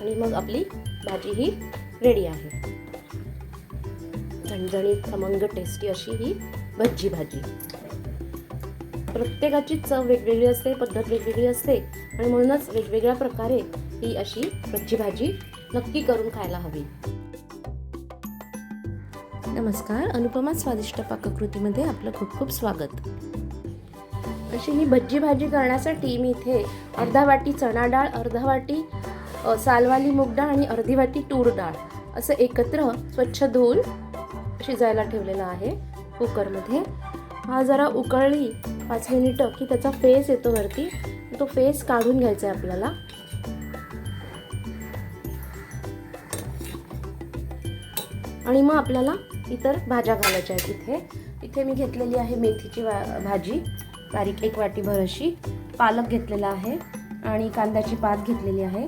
आणि मग आपली भाजी ही रेडी आहे. झणझणीत खमंग टेस्टी अशी ही भज्जी भाजी. प्रत्येकाची चव वेगवेगळी असते पद्धत वेगवेगळी असते आणि म्हणूनच वेगवेगळ्या प्रकारे ही अशी भज्जी भाजी नक्की करून खायला हवी. नमस्कार अनुपमा स्वादिष्ट पाककृतीमध्ये आपलं खूप खूप स्वागत. अशी ही भज्जी भाजी करण्यासाठी मी इथे अर्धा वाटी चणा डाळ अर्धा वाटी सालवाली मूग डाळ आणि अर्धी वाटी तूर डाळ. असं एकत्र स्वच्छ धुवून शिजायला ठेवलेलं आहे कुकरमध्ये. हा जरा उकळली पाच मिनिटं की त्याचा फेस येतो वरती. तो फेस काढून घ्यायचा आहे आपल्याला. आणि मग आपल्याला इतर भाज्या घालायच्या आहेत इथे. इथे मी घेतलेली आहे मेथीची वा भाजी. बारीक एक वाटीभर अशी पालक घेतलेला आहे. आणि कांद्याची पात घेतलेली आहे.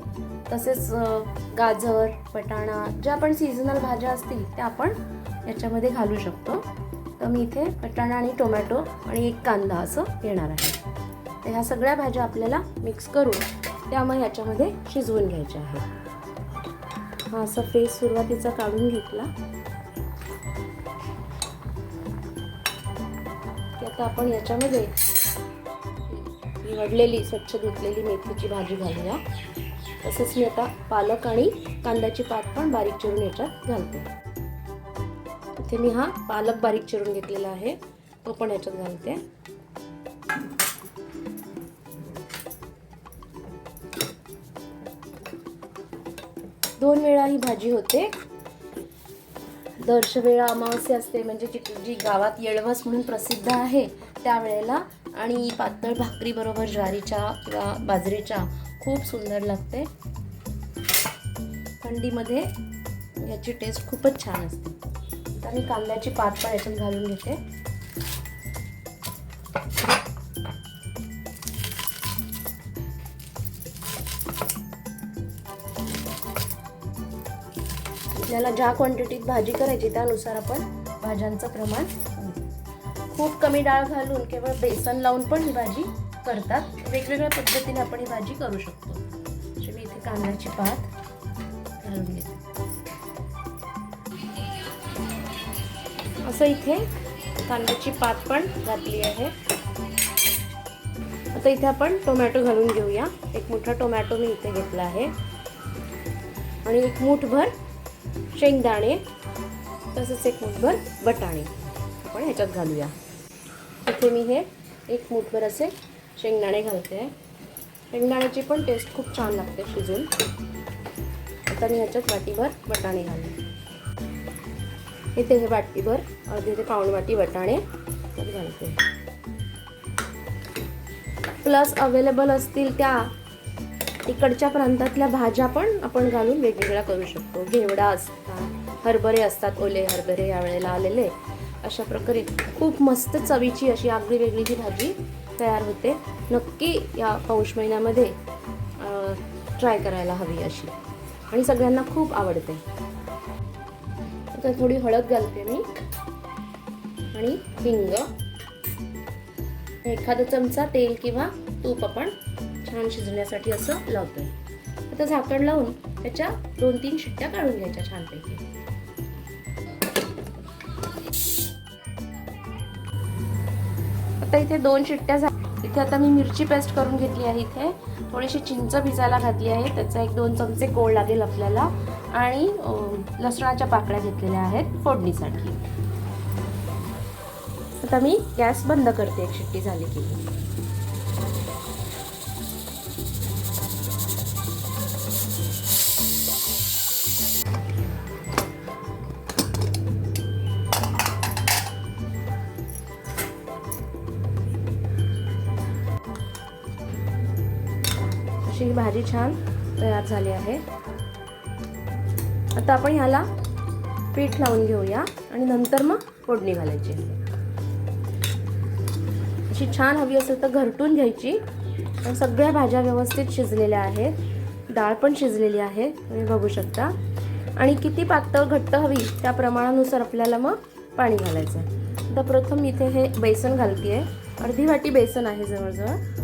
तसेच गाजर वटाणा ज्या आपण सीझनल भाज्या असतील त्या आपण याच्यामध्ये घालू शकतो. तर मी इथे वटाणा आणि टोमॅटो आणि एक कांदा असं घेणार आहे. तर ह्या सगळ्या भाज्या आपल्याला मिक्स करून त्यामुळे ह्याच्यामध्ये शिजवून घ्यायच्या आहेत. हा असा फेस सुरुवातीचा काढून घेतला. की आता आपण याच्यामध्ये निवडलेली स्वच्छ धुतलेली मेथीची भाजी घालूया. तसंच मी आता पालक आणि कांद्याची पात पण बारीक चिरून याच्यात घालते. इथे मी हा पालक बारीक चिरून घेतलेला आहे. तो पण याच्यात घालते. दोन वेळा ही भाजी होते. दर्शवेळा अमावस्या असते म्हणजे जी जी गावात येळवस म्हणून प्रसिद्ध आहे त्यावेळेला. आणि पातळ भाकरी बरोबर ज्वारीच्या किंवा बाजरीच्या खूप सुंदर लागते. थंडीमध्ये याची टेस्ट खूपच छान असते. तर मी कांद्याची पात पण याच्यात घालून घेते. आपल्याला ज्या क्वांटिटीत भाजी करायची त्यानुसार आपण भाज्यांचं प्रमाण खूप कमी डाळ घालून केवळ बेसन लावून पण ही भाजी करतात. वेगवेगळ्या पद्धतीने आपण ही भाजी करू शकतो. म्हणजे मी इथे कांद्याची पात घालून घेते. असं इथे कांद्याची पात पण घातली आहे. आता इथे आपण टोमॅटो घालून घेऊया. एक मोठा टोमॅटो मी इथे घेतला आहे. आणि एक मूठभर शेंगदाणे तसंच एक मूठभर बटाणे आपण ह्याच्यात घालूया. इथे मी हे एक मूठभर असे शेंगदाणे घालते. आहे शेंगदाण्याची पण टेस्ट खूप छान लागते शिजून. आता मी ह्याच्यात वाटीभर वटाणे घालते. इथे हे वाटीभर अर्धी ते पाऊण वाटी वटाणे घालते. प्लस अवेलेबल असतील त्या इकडच्या प्रांतातल्या भाज्या पण आपण घालून वेगवेगळ्या करू शकतो. घेवडा असतात हरभरे असतात ओले हरभरे यावेळेला आलेले. अशा प्रकारे खूप मस्त चवीची अशी आगळी वेगळी ही भाजी तयार होते. नक्की या पौष महिन्यामध्ये ट्राय करायला हवी अशी. आणि सगळ्यांना खूप आवडते. आता थोडी हळद घालते मी. आणि हिंग. एखादा चमचा तेल किंवा तूप आपण छान शिजण्यासाठी असं लावतोय. आता झाकण लावून त्याच्या दोन तीन शिट्ट्या काढून घ्यायच्या छानपैकी. आता इथे दोन शिट्ट्या झाल्या इथे आता मी मिरची पेस्ट करून घेतली आहे इथे. थोडीशी चिंच भिजायला घातली आहे. त्याचा एक दोन चमचे गोळ लागेल आपल्याला. आणि लसणाच्या पाकळ्या घेतलेल्या आहेत फोडणीसाठी. आता मी गॅस बंद करते. एक शिट्टी झाली की. ही भाजी छान तयार झाली आहे. आता आपण ह्याला पीठ लावून घेऊया आणि नंतर मग फोडणी घालायची. अशी छान हवी असेल तर घरटून घ्यायची. सगळ्या भाज्या व्यवस्थित शिजलेल्या आहेत. डाळ पण शिजलेली आहे तुम्ही बघू शकता. आणि किती पातळ घट्ट हवी त्या प्रमाणानुसार आपल्याला मग पाणी घालायचं आहे आता प्रथम इथे हे बेसन घालते आहे अर्धी वाटी बेसन आहे जवळजवळ.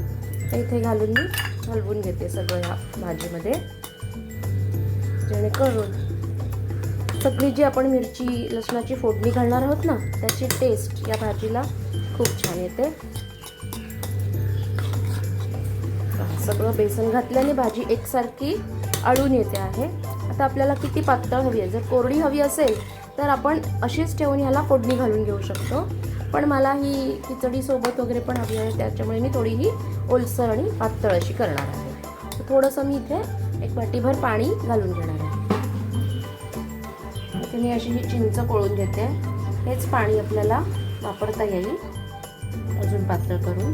तर इथे घालून मी हलवून घेते सगळं ह्या भाजीमध्ये. जेणेकरून सगळी जी आपण मिरची लसणाची फोडणी घालणार आहोत ना त्याची टेस्ट या भाजीला खूप छान येते. सगळं बेसन घातल्याने भाजी एकसारखी आळून येते आहे. आता आपल्याला किती पातळ हवी आहे. जर कोरडी हवी असेल तर आपण अशीच ठेवून ह्याला फोडणी घालून घेऊ शकतो. पण मला ही खिचडीसोबत वगैरे पण हवी आहे त्याच्यामुळे मी थोडी ही ओलसर आणि पातळ अशी करणार आहे. थोडंसं मी इथे एक वाटीभर पाणी घालून घेणार आहे. इथे मी अशी ही चिंच कोळून घेते. हेच पाणी आपल्याला वापरता येईल. अजून पातळ करून.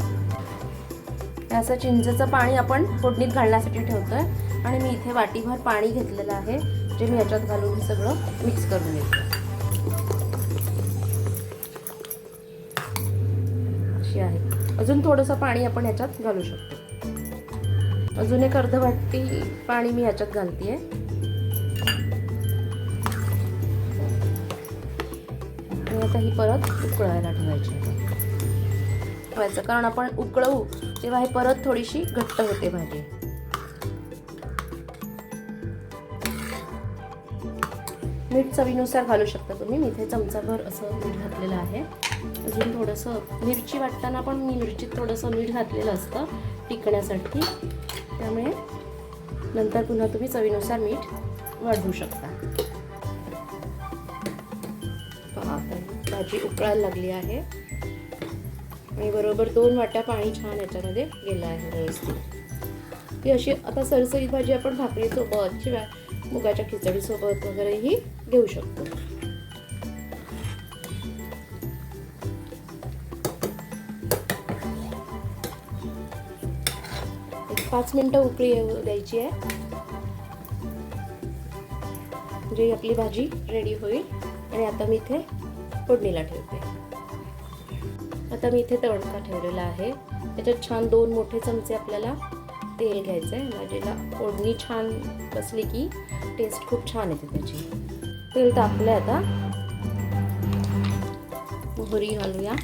असं चिंचेचं पाणी आपण फोडणीत घालण्यासाठी ठेवतो आहे आणि मी इथे वाटीभर पाणी घेतलेलं आहे जे मी याच्यात घालून सगळं मिक्स करून घेतो अजून थोडंसं पाणी आपण याच्यात घालू शकतो. अजून एक अर्ध वाटी पाणी मी याच्यात घालतीये. आणि आता ही परत उकळायला ठेवायची ठेवायचं कारण आपण उकळवू तेव्हा हे परत थोडीशी घट्ट होते भाजी. मीठ चवीनुसार घालू शकता तुम्ही. मी इथे चमचाभर असं मीठ घातलेलं आहे. अजून थोडंसं मिरची वाटताना पण मी मिरचीत थोडंसं मीठ घातलेलं असतं टिकण्यासाठी. त्यामुळे नंतर पुन्हा तुम्ही चवीनुसार मीठ वाढवू शकता. भाजी उकळायला लागली आहे. आणि बरोबर दोन वाट्या पाणी छान याच्यामध्ये गेलं आहे व्यवस्थित. ती अशी आता सरसरीत भाजी आपण भाकरीसोबत किंवा मुगाच्या खिचडीसोबत वगैरेही घेऊ शकतो. एक पाच मिनटं उकळी येऊ द्यायची आहे. म्हणजे आपली भाजी रेडी होईल आणि आता मी इथे फोडणीला ठेवते. आता मी इथे तडका ठेवलेला आहे. त्याच्यात छान दोन मोठे चमचे आपल्याला तेल घ्यायचं आहे भाजीला फोडणी छान बसली की टेस्ट खूप छान येते त्याची. तेल तापलं आता. मोहरी घालूया.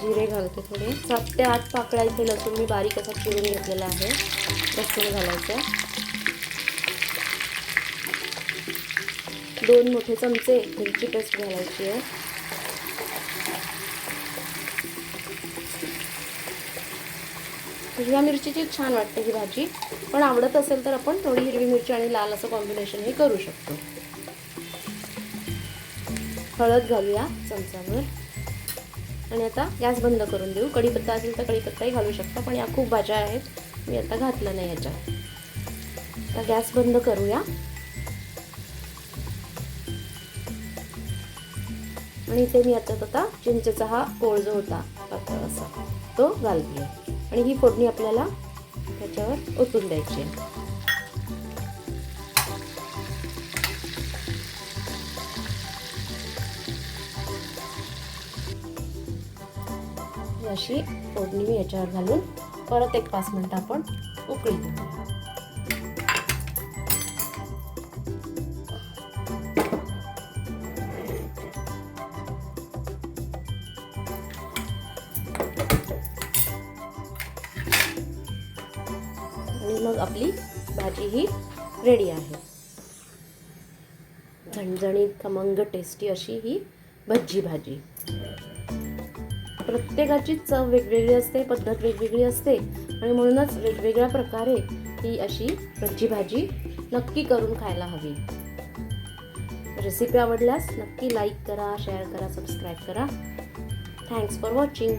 जिरे घालते थोडे. सात ते आठ पाकळ्या इथे लसूण मी बारीक असा चिरून घेतलेला आहे. लसूण घालायचं दोन मोठे चमचे मिरची पेस्ट घालायची आहे. हिरव्या मिरचीची छान वाटते ही भाजी. पण आवडत असेल तर आपण थोडी हिरवी मिरची आणि लाल असं कॉम्बिनेशन हे करू शकतो. हळद घालूया चमचाभर. आणि आता गॅस बंद करून देऊ. कढीपत्ता असेल तर कढीपत्ताही घालू शकता पण या खूप भाज्या आहेत. मी आता घातलं नाही याच्यात. आता गॅस बंद करूया. आणि इथे मी आता आता चिंचेचा हा कोळ जो होता पातळ असा तो घालते. आणि ही फोडणी आपल्याला त्याच्यावर ओतून द्यायची आहे. अशी फोडणी मी याच्यावर घालून परत एक पाच मिनटं आपण उकळी देऊ आणि मग आपली भाजी ही रेडी आहे. झणझणीत खमंग टेस्टी अशी ही भज्जी भाजी. प्रत्येकाची चव वेगवेगळी असते पद्धत वेगवेगळी असते आणि म्हणूनच वेगवेगळ्या प्रकारे ही अशी भज्जी भाजी नक्की करून खायला हवी. रेसिपी आवडल्यास नक्की लाईक करा शेअर करा सबस्क्राईब करा. थँक्स फॉर वॉचिंग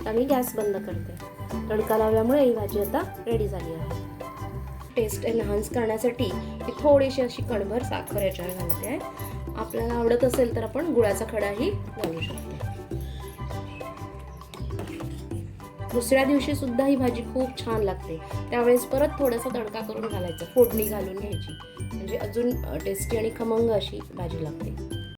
आता मी गॅस बंद करते. तडका लावल्यामुळे ही भाजी आता रेडी झाली आहे. टेस्ट एनहान्स करण्यासाठी मी थोडीशी अशी कणभर साखर याच्यावर घालते आहे. आपल्याला आवडत असेल तर आपण गुळाचा खडाही घालू शकतो. दुसऱ्या दिवशी सुद्धा ही भाजी खूप छान लागते. त्यावेळेस परत थोडासा तडका करून घालायचा फोडणी घालून घ्यायची. म्हणजे अजून टेस्टी आणि खमंग अशी भाजी लागते.